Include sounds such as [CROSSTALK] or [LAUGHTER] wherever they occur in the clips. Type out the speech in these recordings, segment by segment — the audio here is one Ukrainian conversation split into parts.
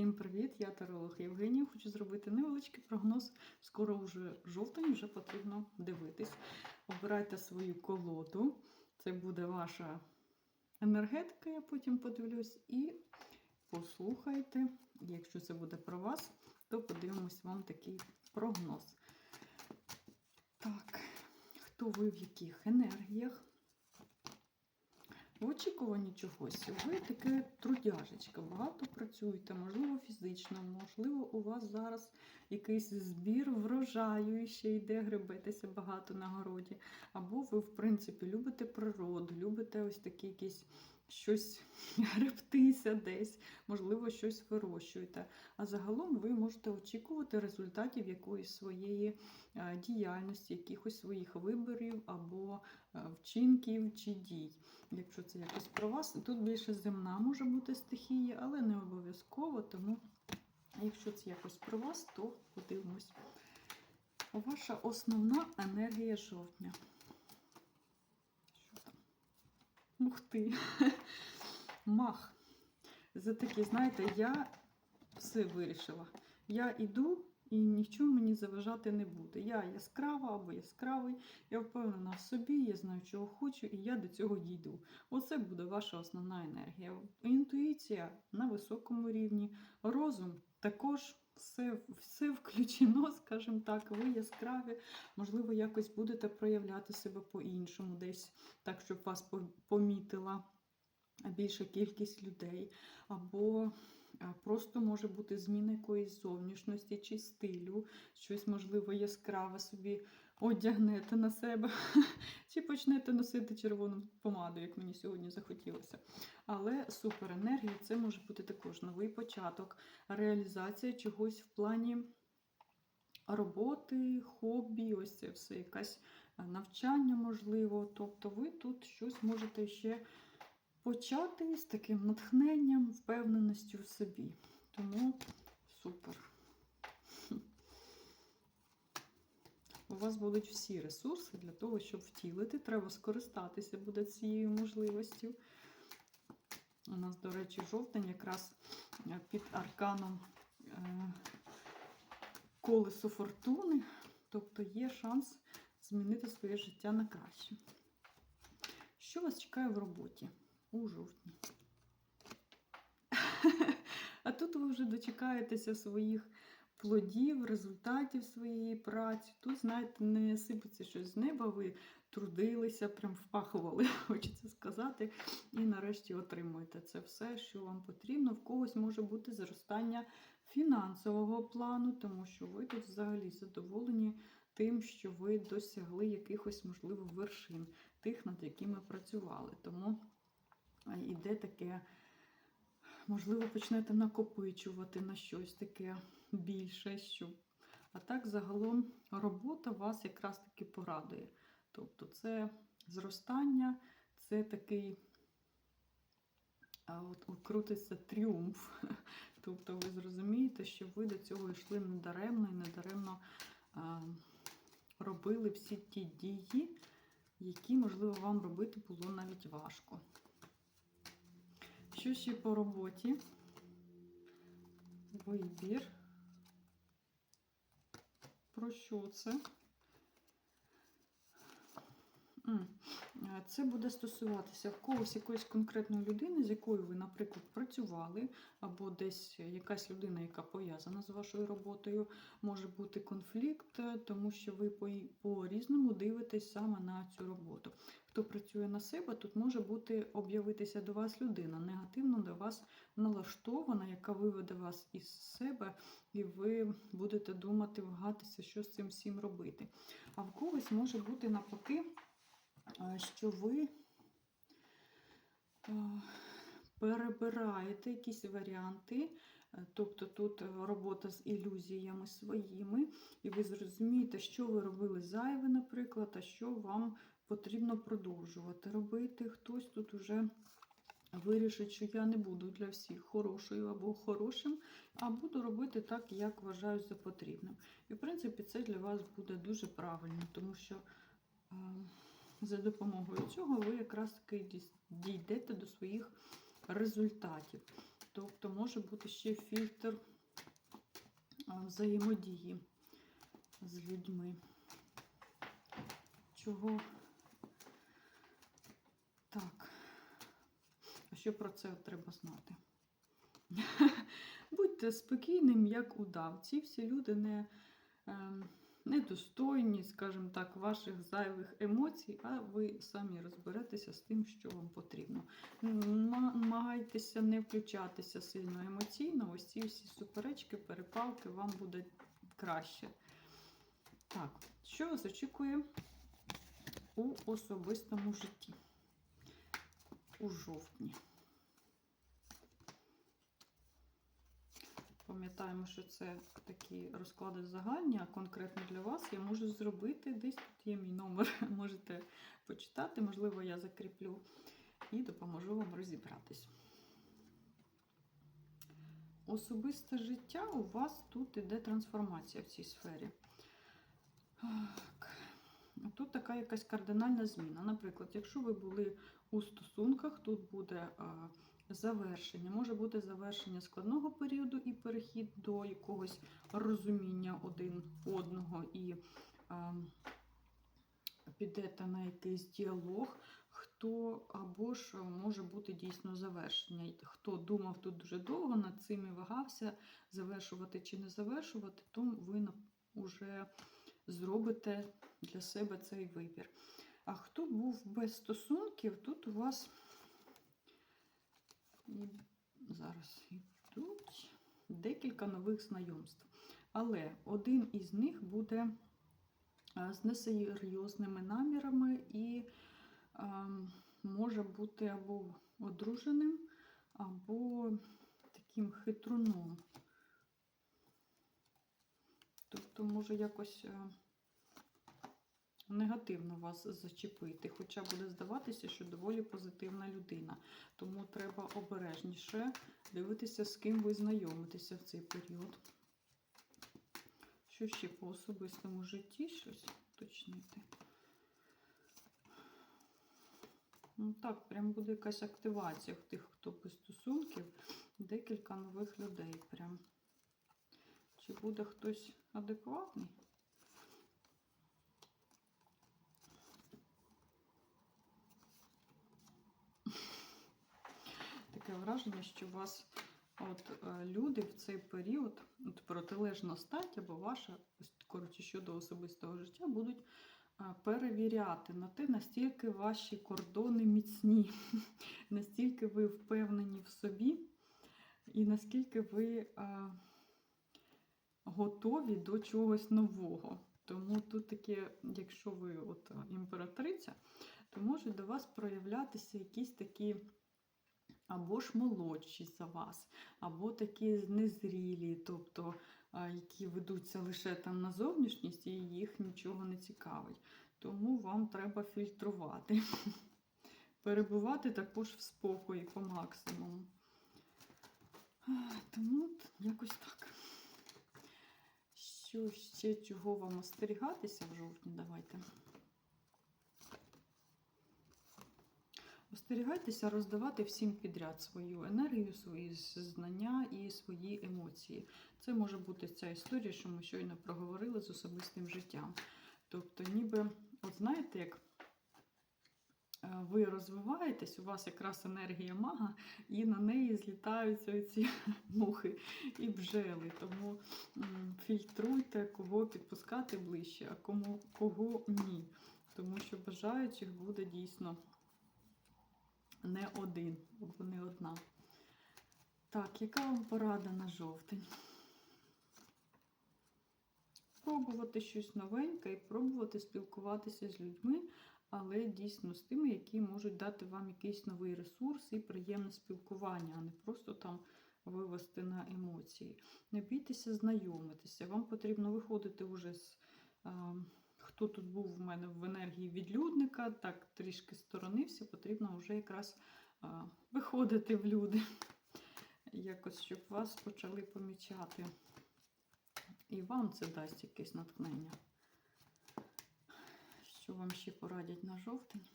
Всім привіт! Я таролог Євгенія. Хочу зробити невеличкий прогноз. Скоро вже жовтень, вже потрібно дивитись. Обирайте свою колоду. Це буде ваша енергетика, я потім подивлюсь. І послухайте. Якщо це буде про вас, то подивимось вам такий прогноз. Так, хто ви в яких енергіях? В очікуванні чогось. Ви таке трудяжечка, багато працюєте, можливо, фізично, можливо, у вас зараз якийсь збір врожаю і ще йде, гребетеся багато на городі. Або ви, в принципі, любите природу, любите ось такі якісь щось [LAUGHS] гребтися десь, можливо, щось вирощуєте. А загалом ви можете очікувати результатів якоїсь своєї е, діяльності, якихось своїх виборів або е, вчинків чи дій. Якщо це якось про вас, тут більше земна може бути стихія, але не обов'язково, тому якщо це якось про вас, то подивимось. Ваша основна енергія жовтня. Що там? Ух ти! [LAUGHS] Мах. За такі, знаєте, я все вирішила. Я йду і ні в чому мені заважати не буде. Я яскрава або яскравий, я впевнена в собі, я знаю, чого хочу, і я до цього дійду. Оце буде ваша основна енергія. Інтуїція на високому рівні, розум також. Все все включено, [LAUGHS] скажімо так, ви яскраві, можливо, якось будете проявляти себе по-іншому, десь так, щоб вас помітила більша кількість людей, або просто може бути зміна якоїсь зовнішності чи стилю, щось, можливо, яскраве собі одягнете на себе, [LAUGHS] чи почнете носити червону помаду, як мені сьогодні захотілося. Але суперенергія це може бути також новий початок, реалізація чогось в плані. Роботи, хобі, ось це все, якесь навчання можливо. Тобто ви тут щось можете ще почати з таким натхненням, впевненістю в собі. Тому супер. У вас будуть всі ресурси для того, щоб втілити. Треба скористатися буде цією можливістю. У нас, до речі, жовтень якраз е, під арканом е, колесо фортуни, тобто є шанс змінити своє життя на краще. Що вас чекає в роботі? У жовтні. [LAUGHS] А тут ви вже дочекаєтеся своїх плодів, результатів своєї праці. Тут, знаєте, не сипеться щось з неба, ви трудилися, прям впахували, [LAUGHS] хочеться сказати, і нарешті отримуєте це все, що вам потрібно. В когось може бути зростання фінансового плану, тому що ви тут взагалі задоволені тим, що ви досягли якихось, можливо, вершин, тих, над якими працювали. Тому іде таке, можливо, почнете накопичувати на щось таке більше. Що... А так, загалом, робота вас якраз таки порадує. Тобто, це зростання, це такий. А от, крутиться тріумф. [LAUGHS] Тобто ви зрозумієте, що ви до цього йшли недаремно і недаремно а, робили всі ті дії, які, можливо, вам робити було навіть важко. Що ще по роботі? Вибір. Про що це? Це буде стосуватися в когось якоїсь конкретної людини, з якою ви, наприклад, працювали, або десь якась людина, яка пов'язана з вашою роботою, може бути конфлікт, тому що ви по-різному дивитесь саме на цю роботу. Хто працює на себе, тут може бути об'явитися до вас людина, негативно до вас налаштована, яка виведе вас із себе, і ви будете думати, вагатися, що з цим всім робити. А в когось може бути навпаки що ви перебираєте якісь варіанти, е, тобто тут робота з ілюзіями своїми, і ви зрозумієте, що ви робили зайве, наприклад, а що вам потрібно продовжувати робити. Хтось тут уже вирішить, що я не буду для всіх хорошою або хорошим, а буду робити так, як вважаю за потрібним. І, в принципі, це для вас буде дуже правильно, тому що. За допомогою цього ви якраз таки дійдете до своїх результатів. Тобто може бути ще фільтр взаємодії з людьми. Чого? Так. Що про це треба знати? [LAUGHS] Будьте спокійним, як удав. Ці всі люди не, ем, недостойні, скажімо так, ваших зайвих емоцій, а ви самі розберетеся з тим, що вам потрібно. Намагайтеся не включатися сильно емоційно. Ось ці всі суперечки, перепалки вам буде краще. Так, що вас очікує у особистому житті у жовтні? Пам'ятаємо, що це такі розклади загальні, а конкретно для вас я можу зробити. Десь тут є мій номер, [LAUGHS] можете почитати, можливо, я закріплю і допоможу вам розібратись. Особисте життя у вас тут іде трансформація в цій сфері. Тут така якась кардинальна зміна. Наприклад, якщо ви були у стосунках, тут буде завершення. Може бути завершення складного періоду і перехід до якогось розуміння один одного і а, підете на якийсь діалог. Хто або ж може бути дійсно завершення. Хто думав тут дуже довго, над цим і вагався, завершувати чи не завершувати, то ви вже зробите для себе цей вибір. А хто був без стосунків, тут у вас і зараз йдуть декілька нових знайомств. Але один із них буде з несерйозними намірами і а, може бути або одруженим, або таким хитруном. Тобто, може якось негативно вас зачепити, хоча буде здаватися, що доволі позитивна людина. Тому треба обережніше дивитися, з ким ви знайомитеся в цей період. Що ще по особистому житті щось уточнити? Ну так, прям буде якась активація в тих, хто без стосунків, декілька нових людей. Прям. Чи буде хтось адекватний? Таке враження, що у вас от, е, люди в цей період, от, протилежна стать або ваша, коротше, щодо особистого життя, будуть е, перевіряти на те, настільки ваші кордони міцні, [LAUGHS] настільки ви впевнені в собі, і наскільки ви е, готові до чогось нового. Тому тут таке, якщо ви от імператриця, то можуть до вас проявлятися якісь такі або ж молодші за вас, або такі незрілі, тобто які ведуться лише там на зовнішність і їх нічого не цікавить. Тому вам треба фільтрувати. [LAUGHS] Перебувати також в спокої по максимуму. Тому якось так. Що ще чого вам остерігатися в жовтні? Давайте. Остерігайтеся роздавати всім підряд свою енергію, свої знання і свої емоції. Це може бути ця історія, що ми щойно проговорили з особистим життям. Тобто, ніби, от знаєте, як е, ви розвиваєтесь, у вас якраз енергія мага, і на неї злітаються ці [LAUGHS] мухи і бджели. Тому фільтруйте, кого підпускати ближче, а кому кого ні. Тому що бажаючих буде дійсно не один, не одна. Так, яка вам порада на жовтень? Пробувати щось новеньке і пробувати спілкуватися з людьми, але дійсно з тими, які можуть дати вам якийсь новий ресурс і приємне спілкування, а не просто там вивести на емоції. Не бійтеся знайомитися. Вам потрібно виходити вже з. Хто тут був в мене в енергії відлюдника, так трішки сторонився, потрібно вже якраз а, виходити в люди. Якось, щоб вас почали помічати. І вам це дасть якесь натхнення. Що вам ще порадять на жовтень?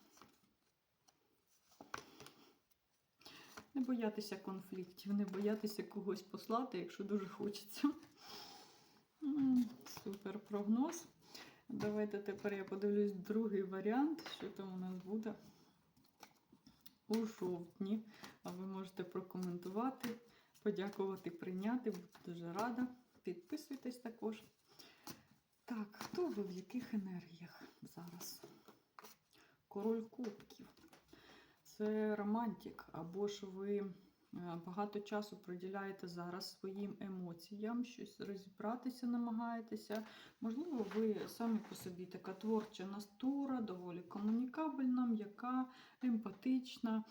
Не боятися конфліктів, не боятися когось послати, якщо дуже хочеться. Супер прогноз. Давайте тепер я подивлюсь другий варіант, що там у нас буде у жовтні. А ви можете прокоментувати, подякувати, прийняти. Буду дуже рада. Підписуйтесь також. Так, хто ви в яких енергіях зараз? Король кубків. Це романтик, або ж ви багато часу приділяєте зараз своїм емоціям, щось розібратися намагаєтеся. Можливо, ви самі по собі така творча настура, доволі комунікабельна, м'яка, емпатична.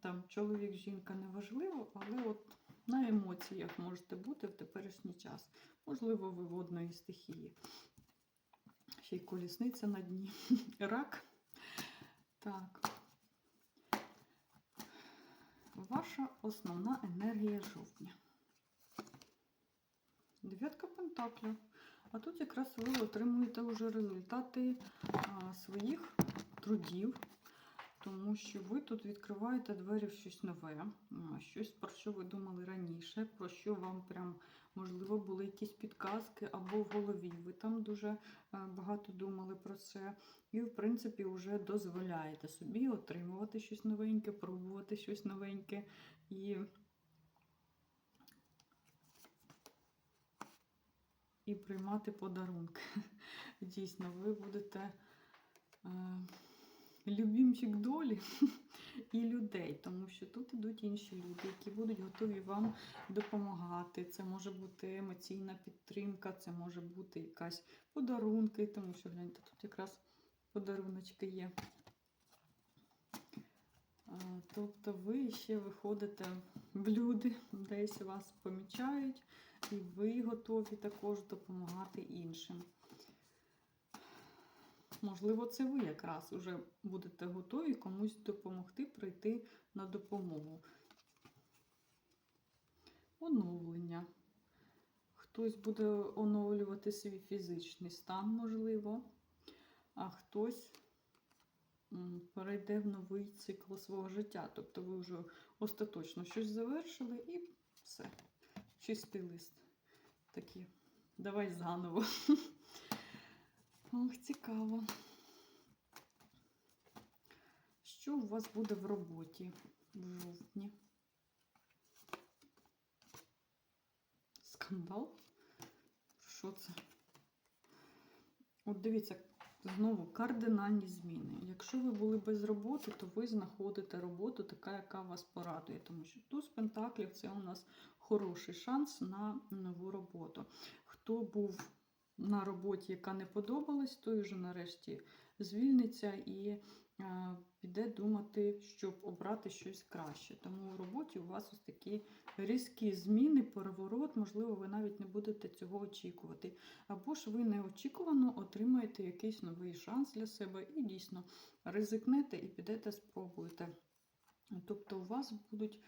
Там чоловік, жінка неважливо, але от на емоціях можете бути в теперішній час. Можливо, ви водної стихії. Ще й колісниця на дні. [LAUGHS] Рак. Так. Ваша основна енергія жовтня. Дев'ятка пентаклів. А тут якраз ви отримуєте вже результати а, своїх трудів, тому що ви тут відкриваєте двері в щось нове, щось про що ви думали раніше, про що вам прям можливо були якісь підказки або в голові. Ви там дуже е, багато думали про це. І, в принципі, вже дозволяєте собі отримувати щось новеньке, пробувати щось новеньке. І, і приймати подарунки. [LAUGHS] Дійсно, ви будете е, любімчик долі [LAUGHS] і людей, тому що тут ідуть інші люди, які будуть готові вам допомагати. Це може бути емоційна підтримка, це може бути якась подарунки, тому що гляньте, тут якраз подаруночки є. Тобто ви ще виходите в люди, десь вас помічають, і ви готові також допомагати іншим. Можливо, це ви якраз вже будете готові комусь допомогти прийти на допомогу. Оновлення. Хтось буде оновлювати свій фізичний стан, можливо, а хтось перейде в новий цикл свого життя. Тобто ви вже остаточно щось завершили і все. Чистий лист. Такі. Давай заново. [LAUGHS] Ох, цікаво. Що у вас буде в роботі в жовтні? Скандал? Що це? От дивіться, знову кардинальні зміни. Якщо ви були без роботи, то ви знаходите роботу, така, яка вас порадує. Тому що туз пентаклів це у нас хороший шанс на нову роботу. Хто був на роботі, яка не подобалась, той вже нарешті звільниться і е, піде думати, щоб обрати щось краще. Тому в роботі у вас ось такі різкі зміни, переворот, можливо, ви навіть не будете цього очікувати. Або ж ви неочікувано отримаєте якийсь новий шанс для себе і дійсно ризикнете і підете, спробуєте. Тобто у вас будуть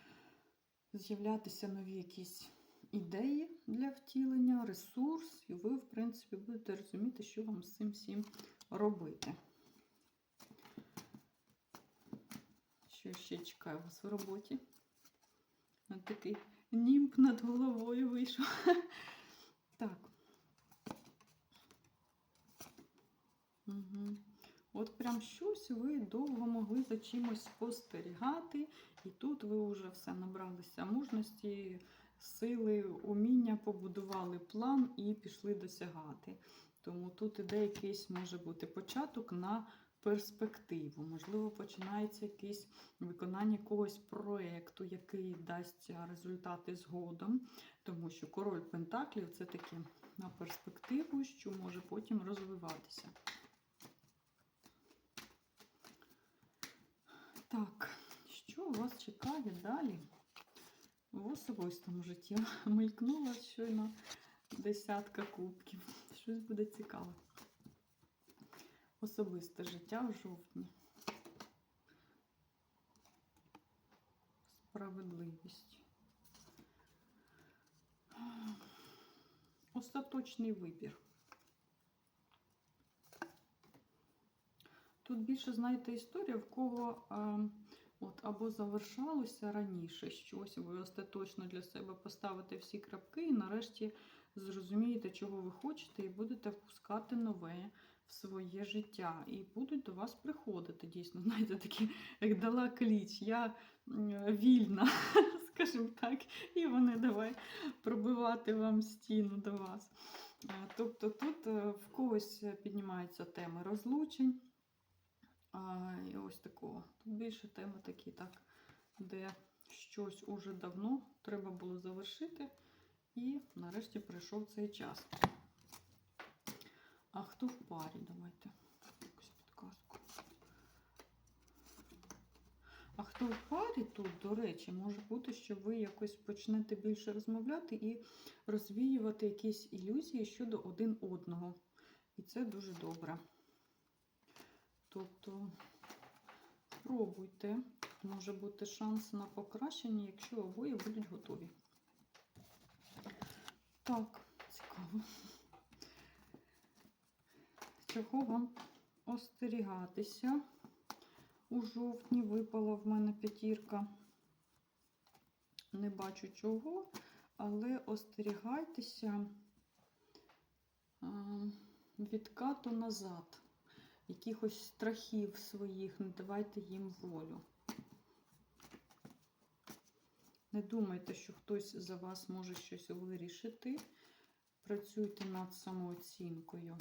з'являтися нові якісь ідеї для втілення, ресурс, і ви, в принципі, будете розуміти, що вам з цим всім робити. Що ще чекаю вас в роботі? Ось такий німб над головою вийшов. [LAUGHS] Так. Угу. От прям щось ви довго могли за чимось спостерігати, і тут ви вже все набралися мужності, сили, уміння, побудували план і пішли досягати. Тому тут іде якийсь може бути початок на перспективу. Можливо, починається якесь виконання якогось проєкту, який дасть результати згодом. Тому що король Пентаклів це таке на перспективу, що може потім розвиватися. Так, що вас чекає далі? В особистому житті [LAUGHS] мелькнула щойно десятка кубків. Щось буде цікаве. Особисте життя в жовтні. Справедливість. Остаточний вибір. Тут більше, знаєте, історія, в кого е, От, або завершалося раніше щось, ви остаточно для себе поставите всі крапки і нарешті зрозумієте, чого ви хочете, і будете впускати нове в своє життя. І будуть до вас приходити. Дійсно, [LAUGHS] знаєте, такі, як дала кліч, я вільна, [LAUGHS] скажімо так, і вони давай пробивати вам стіну до вас. Е, Тобто тут е, в когось піднімаються теми розлучень. А, і ось такого. Тут більше теми такі, так, де щось уже давно треба було завершити, і нарешті прийшов цей час. А хто в парі? Давайте якусь підказку. А хто в парі тут, до речі, може бути, що ви якось почнете більше розмовляти і розвіювати якісь ілюзії щодо один одного. І це дуже добре. Тобто спробуйте. Може бути шанс на покращення, якщо обоє будуть готові. Так, цікаво. Чого вам остерігатися? У жовтні випала в мене п'ятірка. Не бачу чого, але остерігайтеся відкату назад якихось страхів своїх, не давайте їм волю. Не думайте, що хтось за вас може щось вирішити. Працюйте над самооцінкою.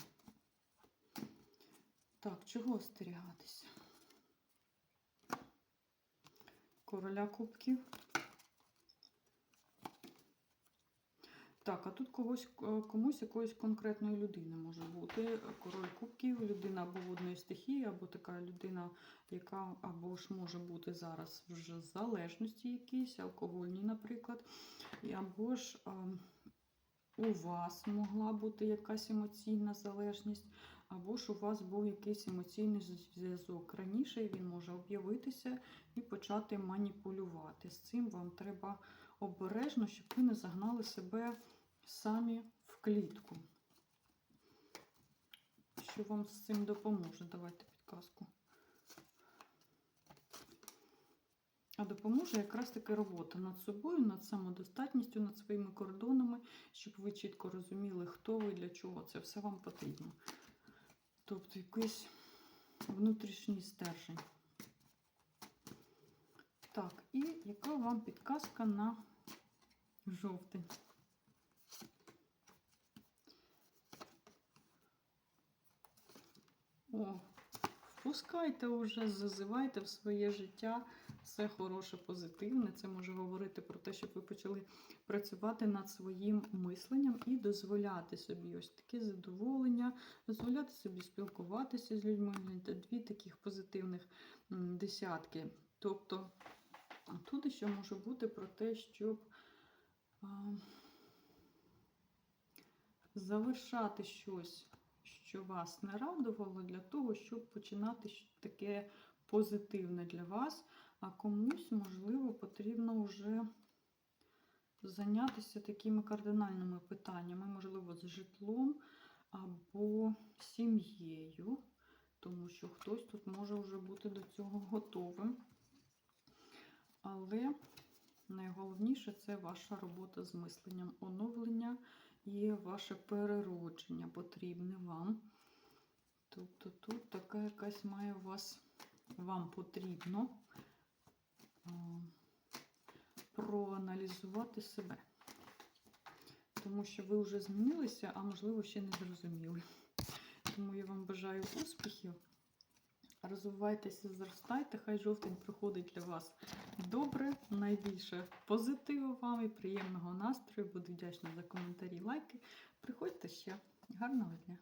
Так, чого остерігатися? Короля кубків. Так, а тут когось, е, комусь якоїсь конкретної людини може бути. Король кубків, людина або водної стихії, або така людина, яка або ж може бути зараз вже в залежності якійсь, алкогольній, наприклад, і або ж а, у вас могла бути якась емоційна залежність, або ж у вас був якийсь емоційний зв'язок раніше, він може об'явитися і почати маніпулювати. З цим вам треба обережно, щоб ви не загнали себе самі в клітку. Що вам з цим допоможе? Давайте підказку. А допоможе якраз таки робота над собою, над самодостатністю, над своїми кордонами, щоб ви чітко розуміли, хто ви для чого. Це все вам потрібно. Тобто якийсь внутрішній стержень. Так, і яка вам підказка на жовтень? О, впускайте вже, зазивайте в своє життя все хороше, позитивне. Це може говорити про те, щоб ви почали працювати над своїм мисленням і дозволяти собі ось таке задоволення, дозволяти собі спілкуватися з людьми. Гляньте, Дві таких позитивних десятки. Тобто тут ще може бути про те, щоб завершати щось, що вас не радувало, для того, щоб починати таке позитивне для вас, а комусь, можливо, потрібно вже зайнятися такими кардинальними питаннями, можливо, з житлом або сім'єю, тому що хтось тут може вже бути до цього готовим. Але найголовніше це ваша робота з мисленням, оновлення і ваше переродження потрібне вам. Тобто тут така якась має у вас, вам потрібно проаналізувати себе. Тому що ви вже змінилися, а можливо ще не зрозуміли. Тому я вам бажаю успіхів. Розвивайтеся, зростайте, хай жовтень приходить для вас добре, найбільше позитиву вам і приємного настрою. Буду вдячна за коментарі, лайки. Приходьте ще. Гарного дня!